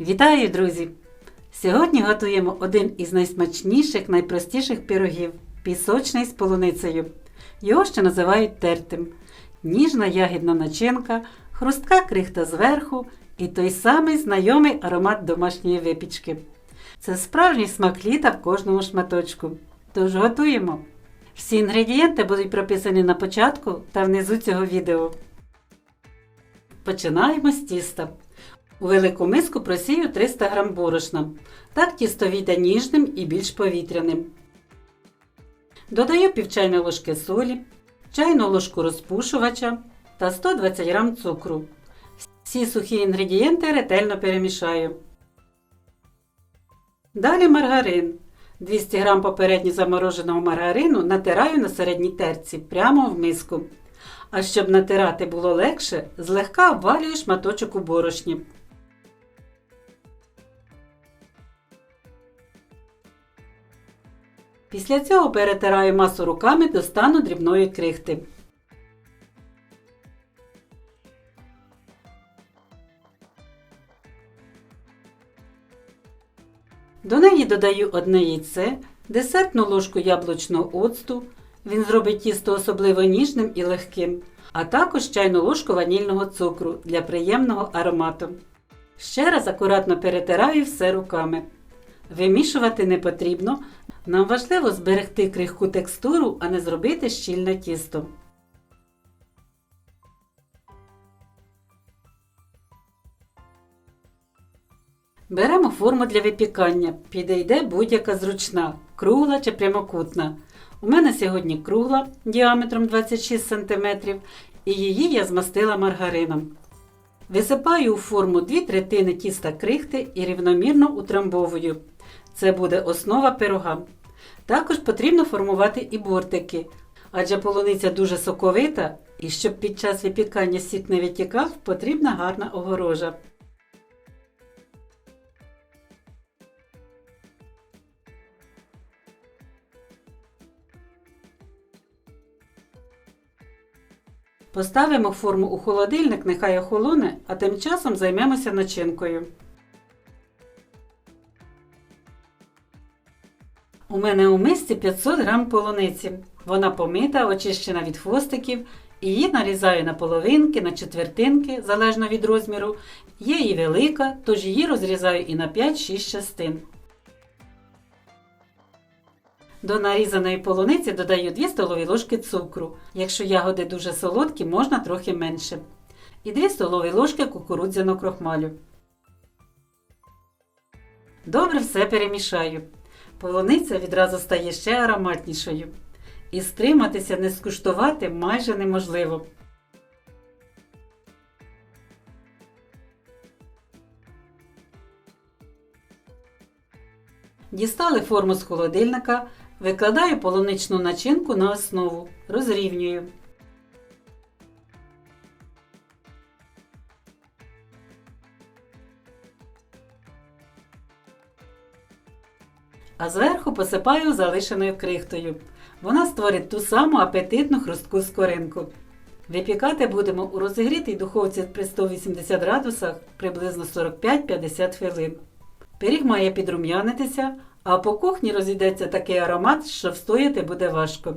Вітаю, друзі! Сьогодні готуємо один із найсмачніших, найпростіших пирогів пісочний з полуницею. Його ще називають тертим. Ніжна ягідна начинка, хрустка крихта зверху і той самий знайомий аромат домашньої випічки. Це справжній смак літа в кожному шматочку. Тож готуємо. Всі інгредієнти будуть прописані на початку та внизу цього відео. Починаємо з тіста. У велику миску просію 300 г борошна. Так тісто війде ніжним і більш повітряним. Додаю пів чайної ложки солі, чайну ложку розпушувача та 120 г цукру. Всі сухі інгредієнти ретельно перемішаю. Далі маргарин. 200 г попередньо замороженого маргарину натираю на середній терці прямо в миску. А щоб натирати було легше, злегка обвалюю шматочок у борошні. Після цього перетираю масу руками до стану дрібної крихти. До неї додаю одне яйце, десертну ложку яблучного оцту. Він зробить тісто особливо ніжним і легким, а також чайну ложку ванільного цукру для приємного аромату. Ще раз акуратно перетираю все руками. Вимішувати не потрібно. Нам важливо зберегти крихку текстуру, а не зробити щільне тісто. Беремо форму для випікання. Підійде будь-яка зручна, кругла чи прямокутна. У мене сьогодні кругла діаметром 26 см, і її я змастила маргарином. Висипаю у форму 2 третини тіста крихти і рівномірно утрамбовую. Це буде основа пирога. Також потрібно формувати і бортики, адже полуниця дуже соковита, і щоб під час випікання сік не витікав, потрібна гарна огорожа. Поставимо форму у холодильник, нехай охолоне, а тим часом займемося начинкою. У мене у мисці 500 г полуниці. Вона помита, очищена від хвостиків. Її нарізаю на половинки, на четвертинки, залежно від розміру. Є і велика, тож її розрізаю і на 5-6 частин. До нарізаної полуниці додаю 2 столові ложки цукру. Якщо ягоди дуже солодкі, можна трохи менше. І 2 столові ложки кукурудзяного крохмалю. Добре все перемішаю. Полуниця відразу стає ще ароматнішою. І стриматися не скуштувати майже неможливо. Дістали форму з холодильника, викладаю полуничну начинку на основу, розрівнюю. А зверху посипаю залишеною крихтою. Вона створить ту саму апетитну хрустку скоринку. Випікати будемо у розігрітій духовці при 180 градусах приблизно 45-50 хвилин. Пиріг має підрум'янитися, а по кухні розійдеться такий аромат, що встояти буде важко.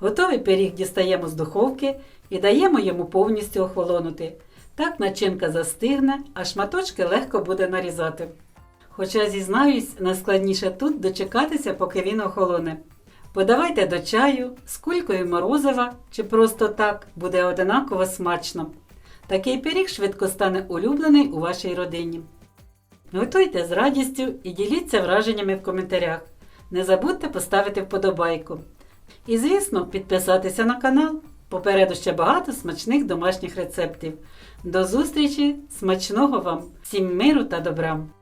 Готовий пиріг дістаємо з духовки і даємо йому повністю охолонути. Так начинка застигне, а шматочки легко буде нарізати. Хоча, зізнаюсь, найскладніше тут дочекатися, поки він охолоне. Подавайте до чаю, з кулькою морозива чи просто так буде одинаково смачно. Такий пиріг швидко стане улюблений у вашій родині. Готуйте з радістю і діліться враженнями в коментарях. Не забудьте поставити вподобайку. І, звісно, підписатися на канал. Попереду ще багато смачних домашніх рецептів. До зустрічі! Смачного вам! Всім миру та добра!